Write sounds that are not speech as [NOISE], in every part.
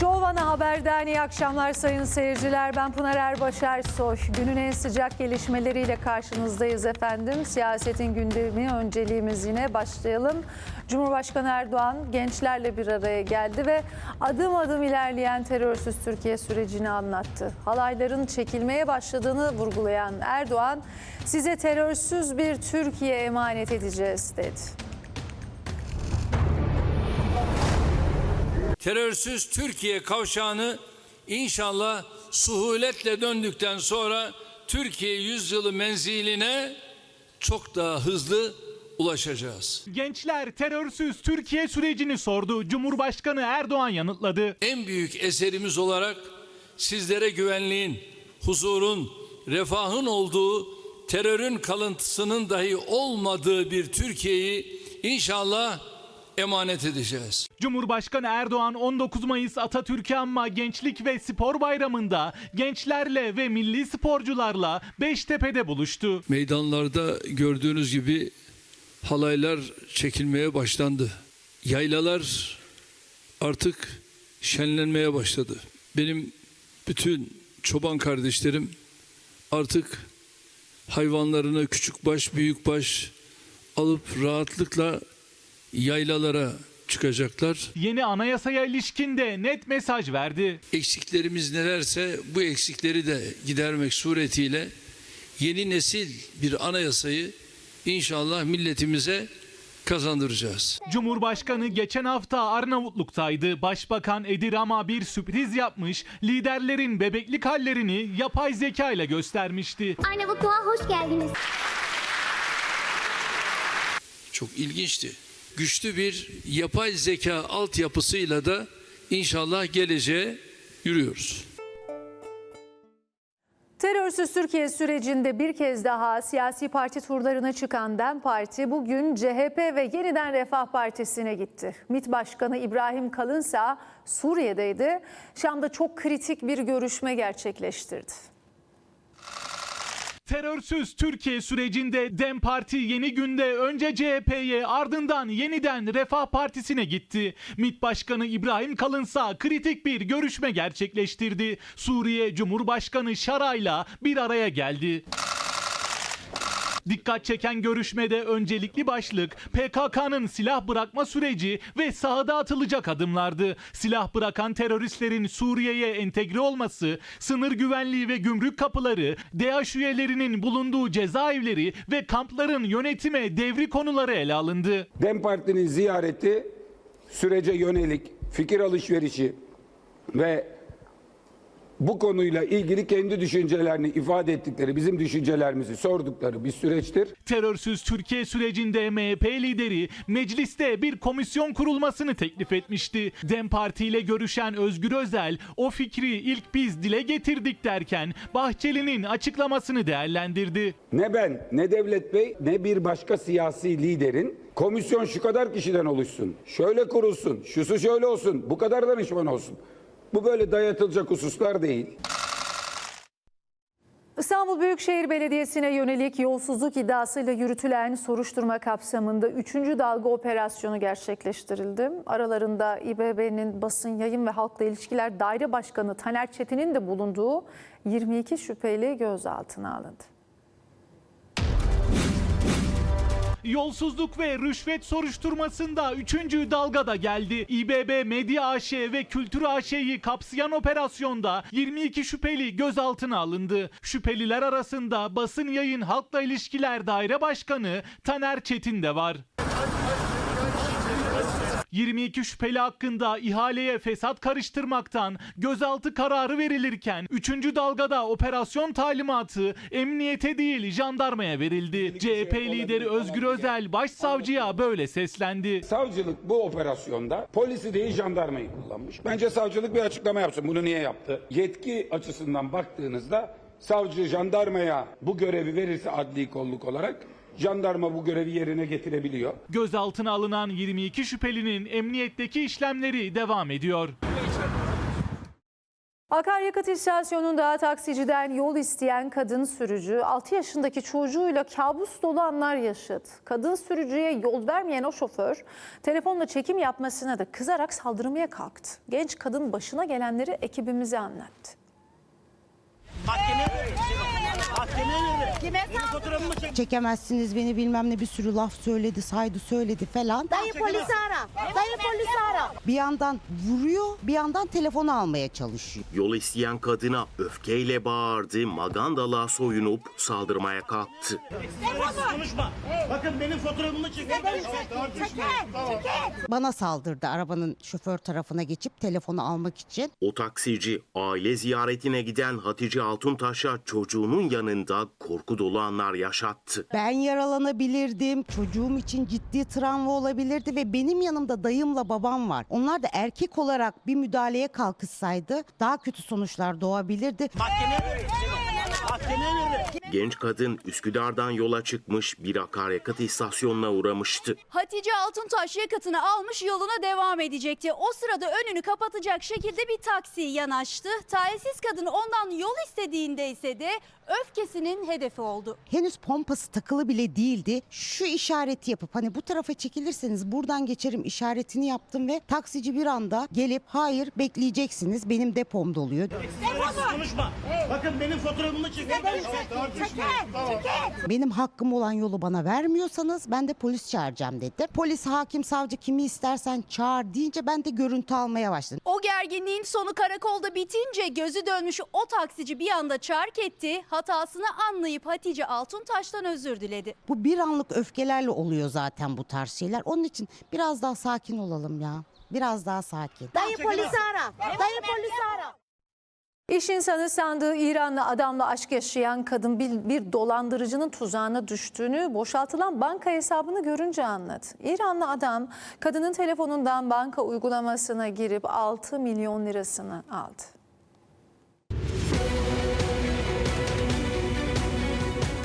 Şov Ana Haber'den iyi akşamlar sayın seyirciler. Ben Pınar Erbaş Ersoy. Günün en sıcak gelişmeleriyle karşınızdayız efendim. Siyasetin gündemi önceliğimiz yine başlayalım. Cumhurbaşkanı Erdoğan gençlerle bir araya geldi ve adım adım ilerleyen terörsüz Türkiye sürecini anlattı. Halayların çekilmeye başladığını vurgulayan Erdoğan, size terörsüz bir Türkiye emanet edeceğiz dedi. Terörsüz Türkiye kavşağını inşallah suhuletle döndükten sonra Türkiye yüzyılı menziline çok daha hızlı ulaşacağız. Gençler terörsüz Türkiye sürecini sordu. Cumhurbaşkanı Erdoğan yanıtladı. En büyük eserimiz olarak sizlere güvenliğin, huzurun, refahın olduğu, terörün kalıntısının dahi olmadığı bir Türkiye'yi inşallah emanet edeceğiz. Cumhurbaşkanı Erdoğan 19 Mayıs Atatürk'ü anma Gençlik ve Spor Bayramı'nda gençlerle ve milli sporcularla Beştepe'de buluştu. Meydanlarda gördüğünüz gibi halaylar çekilmeye başlandı. Yaylalar artık şenlenmeye başladı. Benim bütün çoban kardeşlerim artık hayvanlarını küçükbaş büyükbaş alıp rahatlıkla yaylalara çıkacaklar. Yeni anayasaya ilişkin de net mesaj verdi. Eksiklerimiz nelerse bu eksikleri de gidermek suretiyle yeni nesil bir anayasayı inşallah milletimize kazandıracağız. Cumhurbaşkanı geçen hafta Arnavutluk'taydı. Başbakan Edirama bir sürpriz yapmış, liderlerin bebeklik hallerini yapay zeka ile göstermişti. Arnavutluğa hoş geldiniz. Çok ilginçti. Güçlü bir yapay zeka altyapısıyla da inşallah geleceğe yürüyoruz. Terörsüz Türkiye sürecinde bir kez daha siyasi parti turlarına çıkan DEM Parti bugün CHP ve Yeniden Refah Partisi'ne gitti. MİT Başkanı İbrahim Kalınsa Suriye'deydi. Şam'da çok kritik bir görüşme gerçekleştirdi. Terörsüz Türkiye sürecinde DEM Parti yeni günde önce CHP'ye ardından yeniden Refah Partisi'ne gitti. MİT Başkanı İbrahim Kalınsa kritik bir görüşme gerçekleştirdi. Suriye Cumhurbaşkanı Şara'yla bir araya geldi. Dikkat çeken görüşmede öncelikli başlık PKK'nın silah bırakma süreci ve sahada atılacak adımlardı. Silah bırakan teröristlerin Suriye'ye entegre olması, sınır güvenliği ve gümrük kapıları, DAEŞ üyelerinin bulunduğu cezaevleri ve kampların yönetime devri konuları ele alındı. DEM Parti'nin ziyareti sürece yönelik fikir alışverişi ve bu konuyla ilgili kendi düşüncelerini ifade ettikleri, bizim düşüncelerimizi sordukları bir süreçtir. Terörsüz Türkiye sürecinde MHP lideri mecliste bir komisyon kurulmasını teklif etmişti. DEM Parti ile görüşen Özgür Özel o fikri ilk biz dile getirdik derken Bahçeli'nin açıklamasını değerlendirdi. Ne ben, ne Devlet Bey, ne bir başka siyasi liderin komisyon şu kadar kişiden oluşsun, şöyle kurulsun, şusu şöyle olsun, bu kadar danışman olsun. Bu böyle dayatılacak hususlar değil. İstanbul Büyükşehir Belediyesi'ne yönelik yolsuzluk iddiasıyla yürütülen soruşturma kapsamında 3. dalga operasyonu gerçekleştirildi. Aralarında İBB'nin basın yayın ve halkla ilişkiler daire başkanı Taner Çetin'in de bulunduğu 22 şüpheli gözaltına alındı. Yolsuzluk ve rüşvet soruşturmasında 3. dalga da geldi. İBB Medya AŞ ve Kültür AŞ'yi kapsayan operasyonda 22 şüpheli gözaltına alındı. Şüpheliler arasında basın yayın halkla ilişkiler daire başkanı Taner Çetin de var. 22 şüpheli hakkında ihaleye fesat karıştırmaktan gözaltı kararı verilirken 3. dalgada operasyon talimatı emniyete değil jandarmaya verildi. CHP lideri Özgür Özel başsavcıya böyle seslendi. Savcılık bu operasyonda polisi değil jandarmayı kullanmış. Bence savcılık bir açıklama yapsın. Bunu niye yaptı? Yetki açısından baktığınızda savcı jandarmaya bu görevi verirse adli kolluk olarak jandarma bu görevi yerine getirebiliyor. Gözaltına alınan 22 şüphelinin emniyetteki işlemleri devam ediyor. Akaryakıt istasyonunda taksiciden yol isteyen kadın sürücü 6 yaşındaki çocuğuyla kabus dolu anlar yaşadı. Kadın sürücüye yol vermeyen o şoför telefonla çekim yapmasına da kızarak saldırmaya kalktı. Genç kadın başına gelenleri ekibimize anlattı. Veririm. Kime çek. çekemezsiniz beni bilmem ne bir sürü laf söyledi saydı söyledi falan. Dayı polisi ara. Dayı polisi ara. Bir yandan vuruyor bir yandan telefonu almaya çalışıyor. Yol isteyen kadına öfkeyle bağırdı, magandalığa soyunup saldırmaya kalktı. Konuşma. Bakın benim fotoğrafımı çekin. Bana saldırdı arabanın şoför tarafına geçip telefonu almak için. O taksici aile ziyaretine giden Hatice Altuntaş'a çocuğunun yanında korku dolu anlar yaşattı. Ben yaralanabilirdim çocuğum için ciddi travma olabilirdi ve benim yanımda dayımla babam var. Onlar da erkek olarak bir müdahaleye kalkışsaydı daha kötü sonuçlar doğabilirdi. Mahkemeye. Genç kadın Üsküdar'dan yola çıkmış bir akaryakıt istasyonuna uğramıştı. Hatice Altuntaş yakıtını almış yoluna devam edecekti. O sırada önünü kapatacak şekilde bir taksi yanaştı. Talihsiz kadın ondan yol istediğinde ise de öfkesinin hedefi oldu. Henüz pompası takılı bile değildi. Şu işareti yapıp hani bu tarafa çekilirseniz buradan geçerim işaretini yaptım ve taksici bir anda gelip hayır bekleyeceksiniz benim depom doluyor. Konuşma. Bakın benim fotoğrafımı çekin. Benim hakkım olan yolu bana vermiyorsanız ben de polis çağıracağım dedi. Polis, hakim, savcı kimi istersen çağır deyince ben de görüntü almaya başladım. O gerginliğin sonu karakolda bitince gözü dönmüş o taksici bir anda çark etti. Hatasını anlayıp Hatice Altuntaş'tan özür diledi. Bu bir anlık öfkelerle oluyor zaten bu tarz şeyler. Onun için biraz daha sakin olalım ya. Biraz daha sakin. Dayı polisi ara. Dayı polisi ara. İş insanı sandığı İranlı adamla aşk yaşayan kadın bir, bir dolandırıcının tuzağına düştüğünü boşaltılan banka hesabını görünce anladı. İranlı adam kadının telefonundan banka uygulamasına girip 6 milyon lirasını aldı.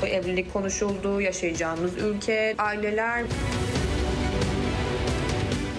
Evlilik konuşuldu, yaşayacağımız ülke, aileler.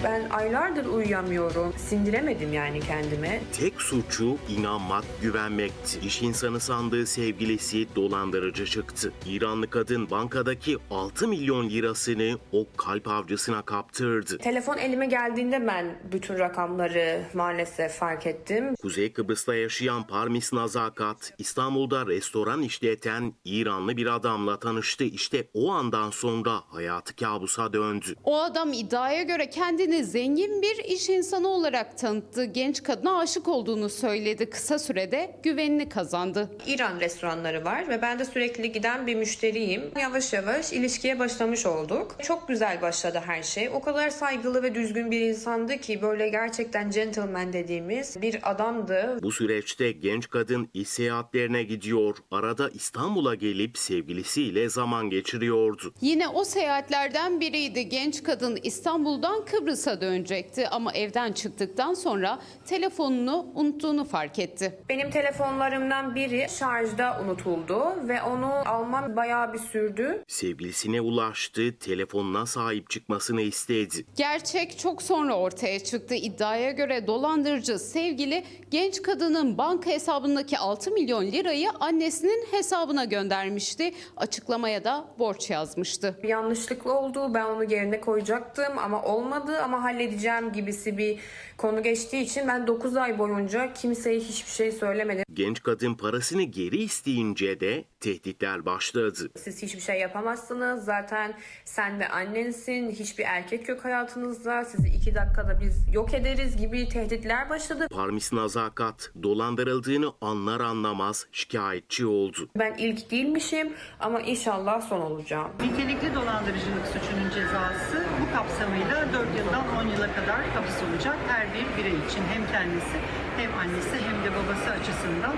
Ben aylardır uyuyamıyorum. Sindiremedim yani kendime. Tek suçu inanmak, güvenmekti. İş insanı sandığı sevgilisi dolandırıcı çıktı. İranlı kadın bankadaki 6 milyon lirasını o kalp avcısına kaptırdı. Telefon elime geldiğinde ben bütün rakamları maalesef fark ettim. Kuzey Kıbrıs'ta yaşayan Parmis Nazakat, İstanbul'da restoran işleten İranlı bir adamla tanıştı. İşte o andan sonra hayatı kabusa döndü. O adam iddiaya göre kendini zengin bir iş insanı olarak tanıttı. Genç kadına aşık olduğunu söyledi. Kısa sürede güvenini kazandı. İran restoranları var ve ben de sürekli giden bir müşteriyim. Yavaş yavaş ilişkiye başlamış olduk. Çok güzel başladı her şey. O kadar saygılı ve düzgün bir insandı ki böyle gerçekten gentleman dediğimiz bir adamdı. Bu süreçte genç kadın iş seyahatlerine gidiyor. Arada İstanbul'a gelip sevgilisiyle zaman geçiriyordu. Yine o seyahatlerden biriydi. Genç kadın İstanbul'dan Kıbrıs'a dönecekti ama evden çıktıktan sonra telefonunu unuttuğunu fark etti. Benim telefonlarımdan biri şarjda unutuldu ve onu almam bayağı bir sürdü. Sevgilisine ulaştı, telefonuna sahip çıkmasını istedi. Gerçek çok sonra ortaya çıktı. İddiaya göre dolandırıcı sevgili genç kadının banka hesabındaki 6 milyon lirayı annesinin hesabına göndermişti. Açıklamaya da borç yazmıştı. Bir yanlışlık oldu. Ben onu yerine koyacaktım ama olmadı ama halledeceğim gibisi bir konu geçtiği için ben 9 ay boyunca kimseye hiçbir şey söylemedim. Genç kadın parasını geri isteyince de tehditler başladı. Siz hiçbir şey yapamazsınız. Zaten sen ve annensin. Hiçbir erkek yok hayatınızda. Sizi iki dakikada biz yok ederiz gibi tehditler başladı. Parmis Nazakat dolandırıldığını anlar anlamaz şikayetçi oldu. Ben ilk değilmişim ama inşallah son olacağım. Nitelikli dolandırıcılık suçunun cezası kapsamıyla 4 yıldan 10 yıla kadar hapis olacak her bir birey için hem kendisi hem annesi hem de babası açısından.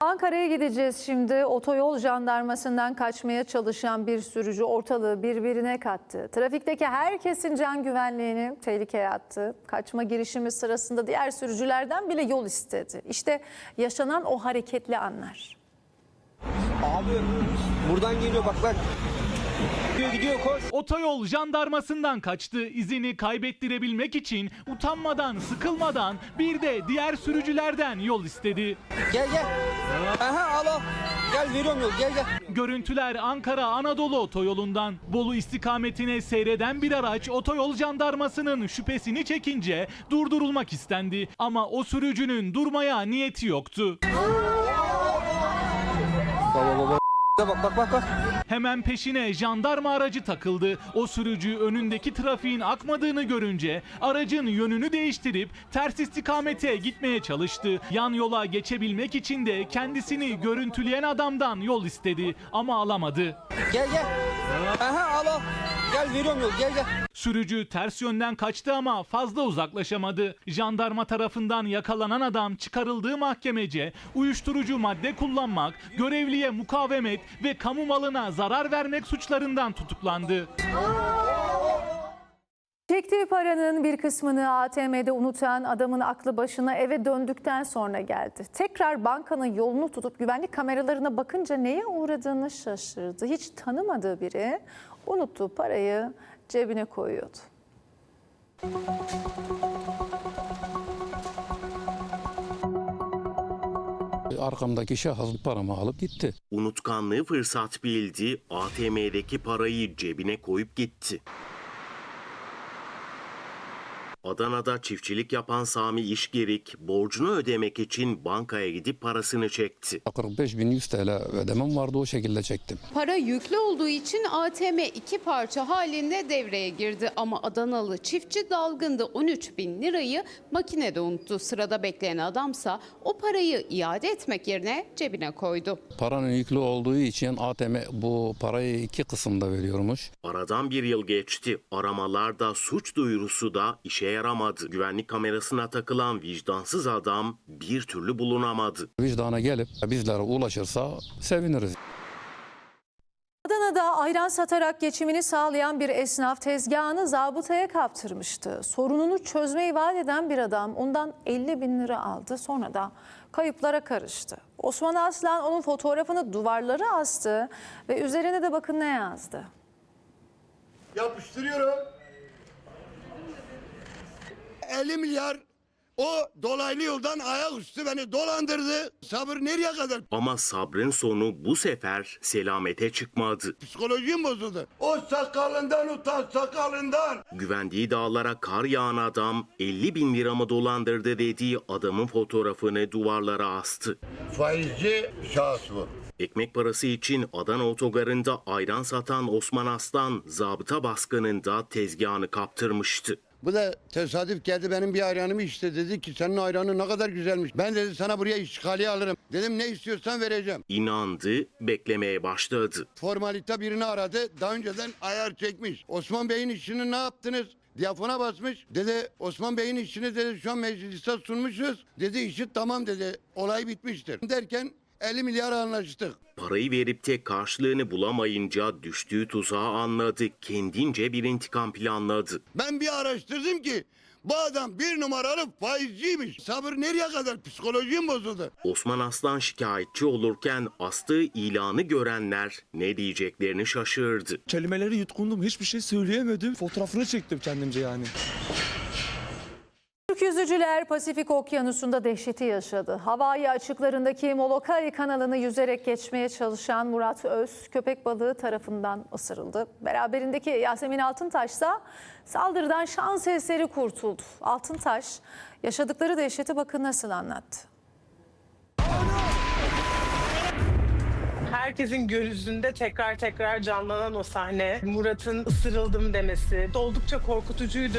Ankara'ya gideceğiz şimdi. Otoyol jandarmasından kaçmaya çalışan bir sürücü ortalığı birbirine kattı. Trafikteki herkesin can güvenliğini tehlikeye attı. Kaçma girişimi sırasında diğer sürücülerden bile yol istedi. İşte yaşanan o hareketli anlar. Abi buradan geliyor bak bak. Gidiyor gidiyor koş. Otoyol jandarmasından kaçtı. İzini kaybettirebilmek için utanmadan, sıkılmadan bir de diğer sürücülerden yol istedi. Gel gel. Aha al al. Gel veriyorum yol gel gel. Görüntüler Ankara Anadolu otoyolundan. Bolu istikametine seyreden bir araç otoyol jandarmasının şüphesini çekince durdurulmak istendi. Ama o sürücünün durmaya niyeti yoktu. Bak bak bak bak. Hemen peşine jandarma aracı takıldı. O sürücü önündeki trafiğin akmadığını görünce aracın yönünü değiştirip ters istikamete gitmeye çalıştı. Yan yola geçebilmek için de kendisini görüntüleyen adamdan yol istedi ama alamadı. Gel gel. Aha al al. Gel veriyorum yol gel gel. Sürücü ters yönden kaçtı ama fazla uzaklaşamadı. Jandarma tarafından yakalanan adam çıkarıldığı mahkemece uyuşturucu madde kullanmak, görevliye mukavemet ve kamu malına zarar vermek suçlarından tutuklandı. Çektiği paranın bir kısmını ATM'de unutan adamın aklı başına eve döndükten sonra geldi. Tekrar bankanın yolunu tutup güvenlik kameralarına bakınca neye uğradığını şaşırdı. Hiç tanımadığı biri unuttuğu parayı cebine koyuyordu. Arkamdaki şahıs paramı alıp gitti. Unutkanlığı fırsat bildi, ATM'deki parayı cebine koyup gitti. Adana'da çiftçilik yapan Sami İşgerik borcunu ödemek için bankaya gidip parasını çekti. 45.100 TL ödemem vardı o şekilde çektim. Para yüklü olduğu için ATM iki parça halinde devreye girdi. Ama Adanalı çiftçi dalgında 13 bin lirayı makinede unuttu. Sırada bekleyen adamsa o parayı iade etmek yerine cebine koydu. Paranın yüklü olduğu için ATM bu parayı iki kısımda veriyormuş. Aradan bir yıl geçti. Aramalarda suç duyurusu da işe yaramadı. Güvenlik kamerasına takılan vicdansız adam bir türlü bulunamadı. Vicdana gelip bizlere ulaşırsa seviniriz. Adana'da ayran satarak geçimini sağlayan bir esnaf tezgahını zabıtaya kaptırmıştı. Sorununu çözmeyi vaat eden bir adam ondan 50 bin lira aldı. Sonra da kayıplara karıştı. Osman Aslan onun fotoğrafını duvarlara astı ve üzerine de bakın ne yazdı. Yapıştırıyorum. 50 milyar o dolaylı yoldan ayaküstü beni dolandırdı. Sabır nereye kadar? Ama sabrın sonu bu sefer selamete çıkmadı. Psikolojim bozuldu. O sakalından utan sakalından. Güvendiği dağlara kar yağan adam 50 bin liramı dolandırdı dediği adamın fotoğrafını duvarlara astı. Faizci şahıs bu. Ekmek parası için Adana otogarında ayran satan Osman Aslan zabıta baskınında tezgahını kaptırmıştı. Bu da tesadüf geldi benim bir ayranımı işte dedi ki senin ayranın ne kadar güzelmiş. Ben dedi sana buraya işgaliye alırım. Dedim ne istiyorsan vereceğim. İnandı, beklemeye başladı. Formalite birini aradı. Daha önceden ayar çekmiş. Osman Bey'in işini ne yaptınız? Diyafona basmış. Dedi Osman Bey'in işini dedi şu an meclise sunmuşuz. Dedi işi tamam dedi. Olay bitmiştir. Derken 50 milyar anlaştık. Parayı verip de karşılığını bulamayınca düştüğü tuzağı anladı. Kendince bir intikam planladı. Ben bir araştırdım ki bu adam bir numaralı faizciymiş. Sabır nereye kadar? Psikolojim bozuldu. Osman Aslan şikayetçi olurken astığı ilanı görenler ne diyeceklerini şaşırdı. Kelimeleri yutkundum hiçbir şey söyleyemedim. Fotoğrafını çektim kendimce yani. Türk yüzücüler Pasifik Okyanusu'nda dehşeti yaşadı. Hawaii açıklarındaki Molokai kanalını yüzerek geçmeye çalışan Murat Öz köpek balığı tarafından ısırıldı. Beraberindeki Yasemin Altıntaş ise saldırıdan şans eseri kurtuldu. Altıntaş yaşadıkları dehşeti bakın nasıl anlattı. Herkesin gözünde tekrar tekrar canlanan o sahne, Murat'ın ısırıldım demesi oldukça korkutucuydu.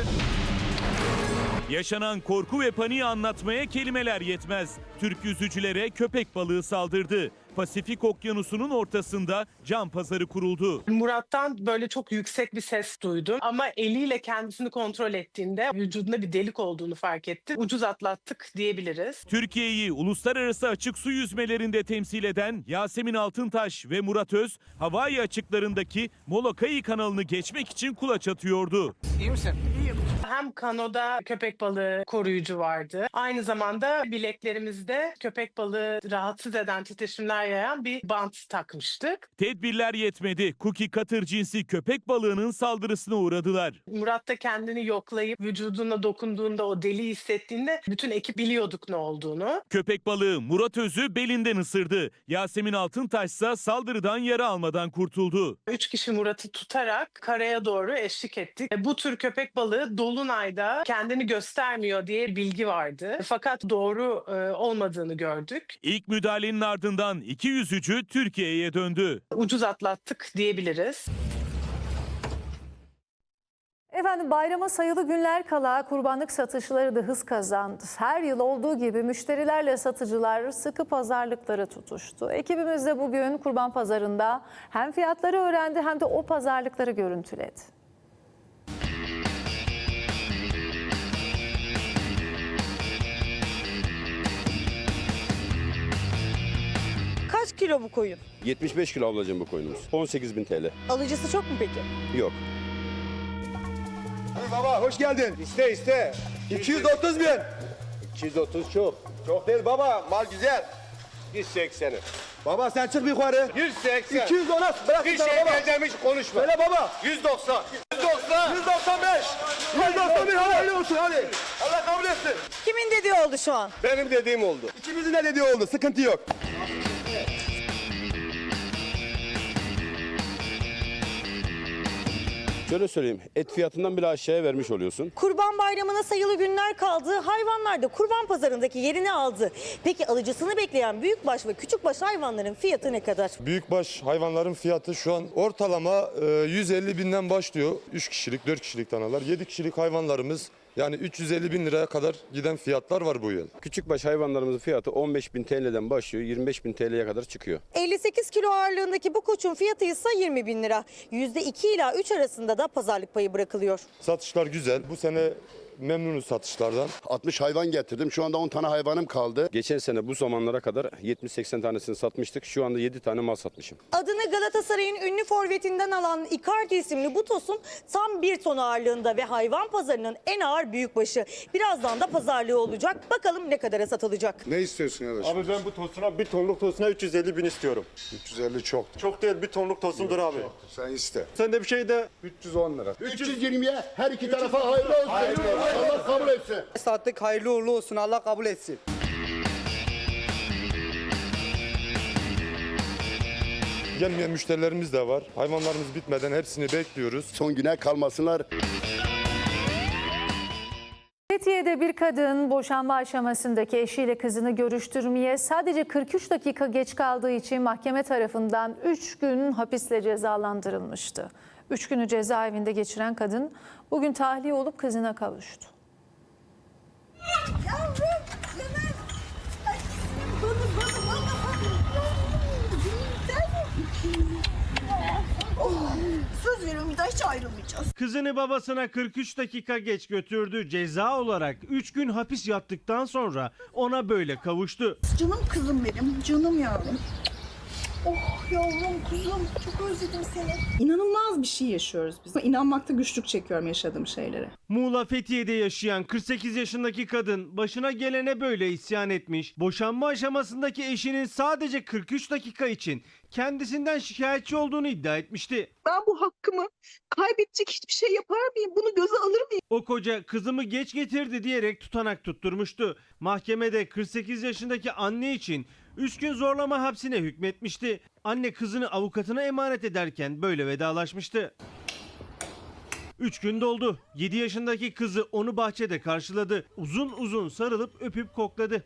Yaşanan korku ve paniği anlatmaya kelimeler yetmez. Türk yüzücülere köpek balığı saldırdı. Pasifik Okyanusu'nun ortasında can pazarı kuruldu. Murat'tan böyle çok yüksek bir ses duydum ama eliyle kendisini kontrol ettiğinde vücudunda bir delik olduğunu fark etti. Ucuz atlattık diyebiliriz. Türkiye'yi uluslararası açık su yüzmelerinde temsil eden Yasemin Altıntaş ve Murat Öz, Hawaii açıklarındaki Molokai kanalını geçmek için kulaç atıyordu. İyi misin? İyiyim. Hem kanoda köpek balığı koruyucu vardı. Aynı zamanda bileklerimizde köpek balığı rahatsız eden titreşimler yayan bir bant takmıştık. Tedbirler yetmedi. Cookie Cutter cinsi köpek balığının saldırısına uğradılar. Murat da kendini yoklayıp vücuduna dokunduğunda o deli hissettiğinde bütün ekip biliyorduk ne olduğunu. Köpek balığı Murat Öz'ü belinden ısırdı. Yasemin Altıntaş ise saldırıdan yara almadan kurtuldu. Üç kişi Murat'ı tutarak karaya doğru eşlik ettik. E, Bu tür köpek balığı Dolunay'da kendini göstermiyor diye bilgi vardı. Fakat doğru e, olmadığını gördük. İlk müdahalenin ardından iki yüzücü Türkiye'ye döndü. Ucuz atlattık diyebiliriz. Efendim bayrama sayılı günler kala kurbanlık satışları da hız kazandı. Her yıl olduğu gibi müşterilerle satıcılar sıkı pazarlıkları tutuştu. Ekibimiz de bugün kurban pazarında hem fiyatları öğrendi hem de o pazarlıkları görüntüledi. Kaç kilo bu koyun? 75 kilo ablacığım bu koyunumuz. 18 bin TL. Alıcısı çok mu peki? Yok. Baba hoş geldin. İste iste. 230 bin. 230 çok. Çok değil baba mal güzel. 180'i. Baba sen çık bir yukarı. 180. 200 ona bırak bir şey diyeceğim hiç konuşma. Söyle baba. 190. 190. 195. 191 hadi olsun hadi. Allah kabul etsin. Kimin dediği oldu şu an? Benim dediğim oldu. İkimizin de dediği oldu. Sıkıntı yok. Şöyle söyleyeyim. Et fiyatından bile aşağıya vermiş oluyorsun. Kurban bayramına sayılı günler kaldı. Hayvanlar da kurban pazarındaki yerini aldı. Peki alıcısını bekleyen büyükbaş ve küçükbaş hayvanların fiyatı ne kadar? Büyükbaş hayvanların fiyatı şu an ortalama e, 150 binden başlıyor. 3 kişilik, 4 kişilik danalar. 7 kişilik hayvanlarımız yani 350 bin liraya kadar giden fiyatlar var bu yıl. Küçükbaş hayvanlarımızın fiyatı 15 bin TL'den başlıyor. 25 bin TL'ye kadar çıkıyor. 58 kilo ağırlığındaki bu koçun fiyatı ise 20 bin lira. %2 ila 3 arasında da pazarlık payı bırakılıyor. Satışlar güzel. Bu sene memnunuz satışlardan. 60 hayvan getirdim. Şu anda 10 tane hayvanım kaldı. Geçen sene bu zamanlara kadar 70-80 tanesini satmıştık. Şu anda 7 tane mal satmışım. Adını Galatasaray'ın ünlü forvetinden alan Icardi isimli bu tosun tam bir ton ağırlığında ve hayvan pazarının en ağır büyükbaşı. Birazdan da pazarlığı olacak. Bakalım ne kadara satılacak. Ne istiyorsun arkadaş? Abi ben bu tosuna bir tonluk tosuna 350 bin istiyorum. 350 çok. Çok değil bir tonluk tosundur abi. Sen iste. Sen de bir şey de 310 lira. 320'ye her iki tarafa hayırlı olsun. Allah kabul etsin. Sattık hayırlı uğurlu olsun Allah kabul etsin. Gelmeyen müşterilerimiz de var. Hayvanlarımız bitmeden hepsini bekliyoruz. Son güne kalmasınlar. Fethiye'de bir kadın boşanma aşamasındaki eşiyle kızını görüştürmeye sadece 43 dakika geç kaldığı için mahkeme tarafından 3 gün hapisle cezalandırılmıştı. 3 günü cezaevinde geçiren kadın bugün tahliye olup kızına kavuştu. Söz veriyorum bir daha hiç ayrılmayacağız. Kızını babasına 43 dakika geç götürdü. Ceza olarak 3 gün hapis yattıktan sonra ona böyle kavuştu. Canım kızım benim, canım yavrum. Oh yavrum kuzum, çok özledim seni. İnanılmaz bir şey yaşıyoruz biz. İnanmakta güçlük çekiyorum yaşadığım şeylere. Muğla Fethiye'de yaşayan 48 yaşındaki kadın başına gelene böyle isyan etmiş. Boşanma aşamasındaki eşinin sadece 43 dakika için kendisinden şikayetçi olduğunu iddia etmişti. Ben bu hakkımı kaybedecek hiçbir şey yapar mıyım? Bunu göze alır mıyım? O koca kızımı geç getirdi diyerek tutanak tutturmuştu. Mahkemede 48 yaşındaki anne için 3 gün zorlama hapsine hükmetmişti. Anne kızını avukatına emanet ederken böyle vedalaşmıştı. 3 gün doldu. 7 yaşındaki kızı onu bahçede karşıladı. Uzun uzun sarılıp öpüp kokladı.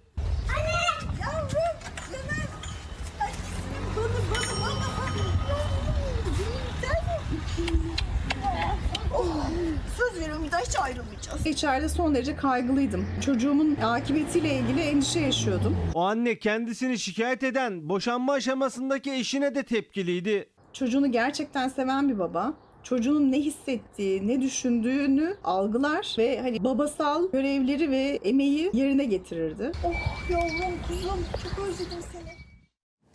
Daha hiç ayrılmayacağız. İçeride son derece kaygılıydım. Çocuğumun akıbetiyle ilgili endişe yaşıyordum. O anne kendisini şikayet eden boşanma aşamasındaki eşine de tepkiliydi. Çocuğunu gerçekten seven bir baba çocuğunun ne hissettiği, ne düşündüğünü algılar ve hani babasal görevleri ve emeği yerine getirirdi. Oh yavrum kuzum çok özledim seni.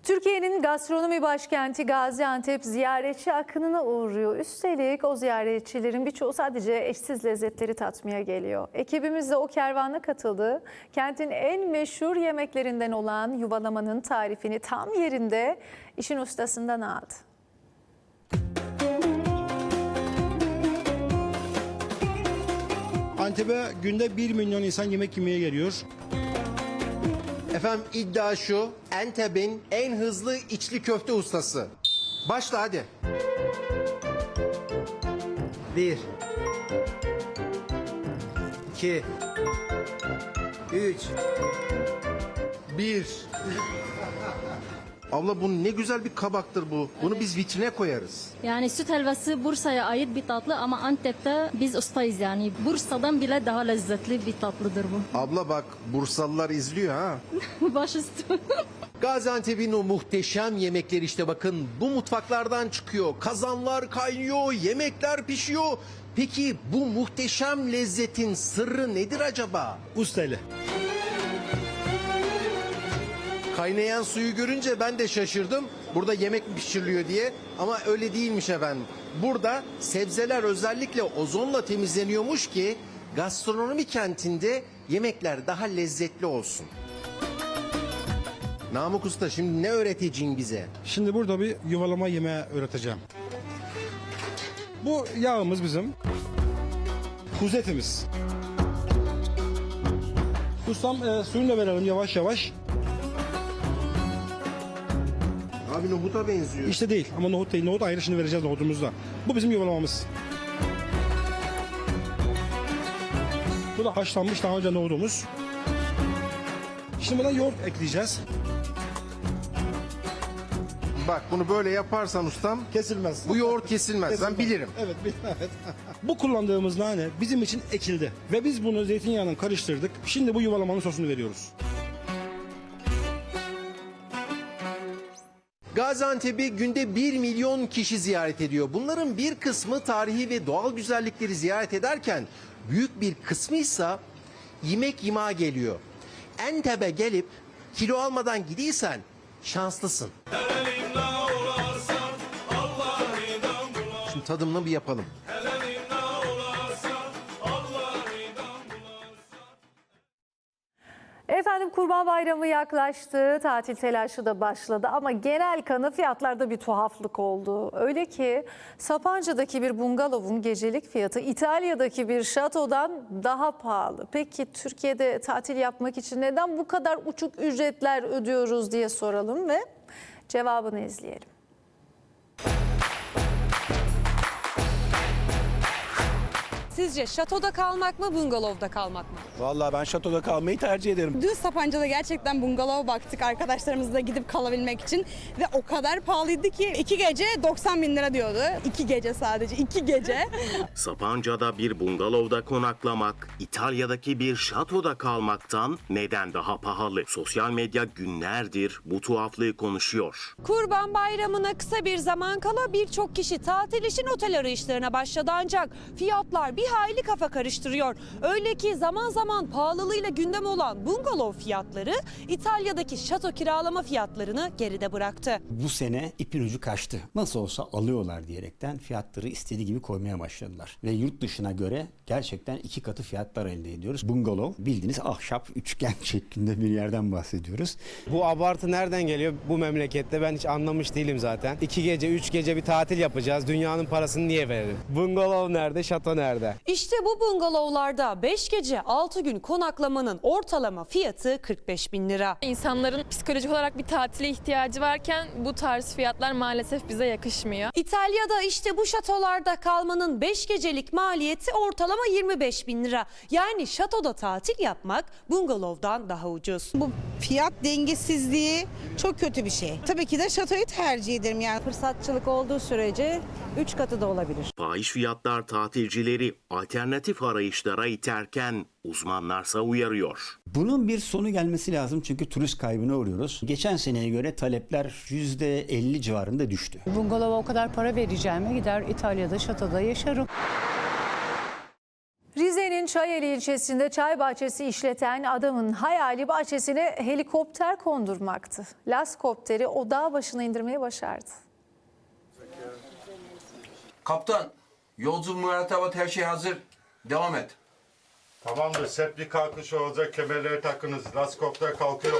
Türkiye'nin gastronomi başkenti Gaziantep ziyaretçi akınına uğruyor. Üstelik o ziyaretçilerin birçoğu sadece eşsiz lezzetleri tatmaya geliyor. Ekibimiz de o kervana katıldı. Kentin en meşhur yemeklerinden olan yuvalamanın tarifini tam yerinde işin ustasından aldı. Antep'e günde 1 milyon insan yemek yemeye geliyor. Efendim iddia şu. Antep'in en hızlı içli köfte ustası. Başla hadi. Bir. İki. Üç. Bir. Abla bu ne güzel bir kabaktır bu. Bunu biz vitrine koyarız. Yani süt helvası Bursa'ya ait bir tatlı ama Antep'te biz ustayız yani. Bursa'dan bile daha lezzetli bir tatlıdır bu. [LAUGHS] Abla bak Bursalılar izliyor ha. [LAUGHS] Başüstü. Gaziantep'in o muhteşem yemekleri işte bakın bu mutfaklardan çıkıyor. Kazanlar kaynıyor, yemekler pişiyor. Peki bu muhteşem lezzetin sırrı nedir acaba? Ustayla. Kaynayan suyu görünce ben de şaşırdım. Burada yemek pişiriliyor diye ama öyle değilmiş efendim. Burada sebzeler özellikle ozonla temizleniyormuş ki gastronomi kentinde yemekler daha lezzetli olsun. Namık Usta şimdi ne öğreteceksin bize? Şimdi burada bir yuvalama yemeği öğreteceğim. Bu yağımız bizim. Kuzu etimiz. Ustam e, suyunu da verelim yavaş yavaş. Abi nohuta benziyor. İşte değil ama nohut değil. Nohut ayrı şimdi vereceğiz nohutumuzda. Bu bizim yuvalamamız. Bu da haşlanmış daha önce nohudumuz. Şimdi buna yoğurt ekleyeceğiz. Bak bunu böyle yaparsan ustam Kesilmez. bu yoğurt kesilmez. Ben bilirim. Evet, bil- [LAUGHS] evet. bu kullandığımız nane bizim için ekildi. Ve biz bunu zeytinyağıyla karıştırdık. Şimdi bu yuvalamanın sosunu veriyoruz. Gaziantep'i günde 1 milyon kişi ziyaret ediyor. Bunların bir kısmı tarihi ve doğal güzellikleri ziyaret ederken büyük bir kısmı ise yemek yima geliyor. Enteb'e gelip kilo almadan gidiysen şanslısın. Şimdi tadımını bir yapalım. Kurban Bayramı yaklaştı, tatil telaşı da başladı ama genel kanı fiyatlarda bir tuhaflık oldu. Öyle ki Sapanca'daki bir bungalovun gecelik fiyatı İtalya'daki bir şatodan daha pahalı. Peki Türkiye'de tatil yapmak için neden bu kadar uçuk ücretler ödüyoruz diye soralım ve cevabını izleyelim. Sizce şatoda kalmak mı, bungalovda kalmak mı? Vallahi ben şatoda kalmayı tercih ederim. Dün Sapanca'da gerçekten bungalov baktık arkadaşlarımızla gidip kalabilmek için. Ve o kadar pahalıydı ki iki gece 90 bin lira diyordu. İki gece sadece, iki gece. [LAUGHS] Sapanca'da bir bungalovda konaklamak, İtalya'daki bir şatoda kalmaktan neden daha pahalı? Sosyal medya günlerdir bu tuhaflığı konuşuyor. Kurban Bayramı'na kısa bir zaman kala birçok kişi tatil için otel arayışlarına başladı ancak fiyatlar bir hayli kafa karıştırıyor. Öyle ki zaman zaman pahalılığıyla gündem olan bungalov fiyatları İtalya'daki şato kiralama fiyatlarını geride bıraktı. Bu sene ipin ucu kaçtı. Nasıl olsa alıyorlar diyerekten fiyatları istediği gibi koymaya başladılar. Ve yurt dışına göre gerçekten iki katı fiyatlar elde ediyoruz. Bungalov bildiğiniz ahşap üçgen [LAUGHS] şeklinde bir yerden bahsediyoruz. Bu abartı nereden geliyor bu memlekette ben hiç anlamış değilim zaten. İki gece, üç gece bir tatil yapacağız. Dünyanın parasını niye verelim? Bungalov nerede, şato nerede? İşte bu bungalovlarda 5 gece 6 gün konaklamanın ortalama fiyatı 45 bin lira. İnsanların psikolojik olarak bir tatile ihtiyacı varken bu tarz fiyatlar maalesef bize yakışmıyor. İtalya'da işte bu şatolarda kalmanın 5 gecelik maliyeti ortalama 25 bin lira. Yani şatoda tatil yapmak bungalovdan daha ucuz. Bu fiyat dengesizliği çok kötü bir şey. Tabii ki de şatoyu tercih ederim yani. Fırsatçılık olduğu sürece 3 katı da olabilir. Fahiş fiyatlar tatilcileri alternatif arayışlara iterken uzmanlarsa uyarıyor. Bunun bir sonu gelmesi lazım çünkü turist kaybına uğruyoruz. Geçen seneye göre talepler %50 civarında düştü. Bungalova o kadar para vereceğime gider İtalya'da şatoda yaşarım. Rize'nin Çayeli ilçesinde çay bahçesi işleten adamın hayali bahçesine helikopter kondurmaktı. Laskopteri o dağ başına indirmeyi başardı. Kaptan, yolcu mürettebat her şey hazır. Devam et. Tamamdır. Seplik kalkış olacak. Kemerleri takınız. Laskopter kalkıyor.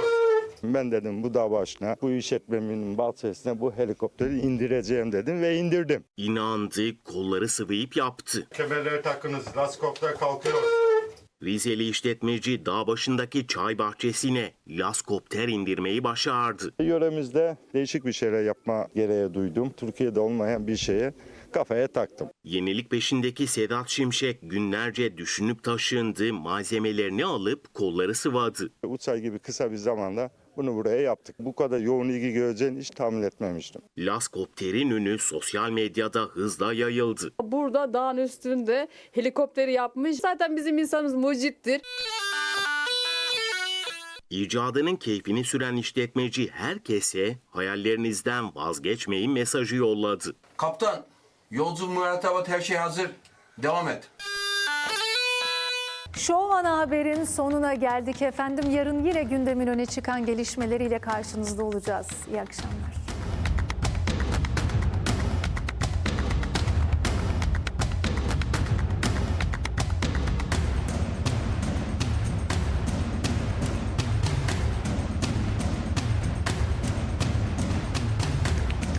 Ben dedim bu dağ başına, bu işletmemin bahçesine bu helikopteri indireceğim dedim ve indirdim. İnandı, kolları sıvayıp yaptı. Kemerleri takınız. Laskopter kalkıyor. Rizeli işletmeci dağ başındaki çay bahçesine laskopter indirmeyi başardı. Yöremizde değişik bir şeyler yapma gereği duydum. Türkiye'de olmayan bir şeye kafaya taktım. Yenilik peşindeki Sedat Şimşek günlerce düşünüp taşındı, malzemelerini alıp kolları sıvadı. 3 ay gibi kısa bir zamanda bunu buraya yaptık. Bu kadar yoğun ilgi göreceğini hiç tahmin etmemiştim. Laskopterin ünü sosyal medyada hızla yayıldı. Burada dağın üstünde helikopteri yapmış. Zaten bizim insanımız mucittir. İcadının keyfini süren işletmeci herkese hayallerinizden vazgeçmeyin mesajı yolladı. Kaptan, yolcu mürettebat her şey hazır. Devam et. Şov ana haberin sonuna geldik efendim. Yarın yine gündemin öne çıkan gelişmeleriyle karşınızda olacağız. İyi akşamlar.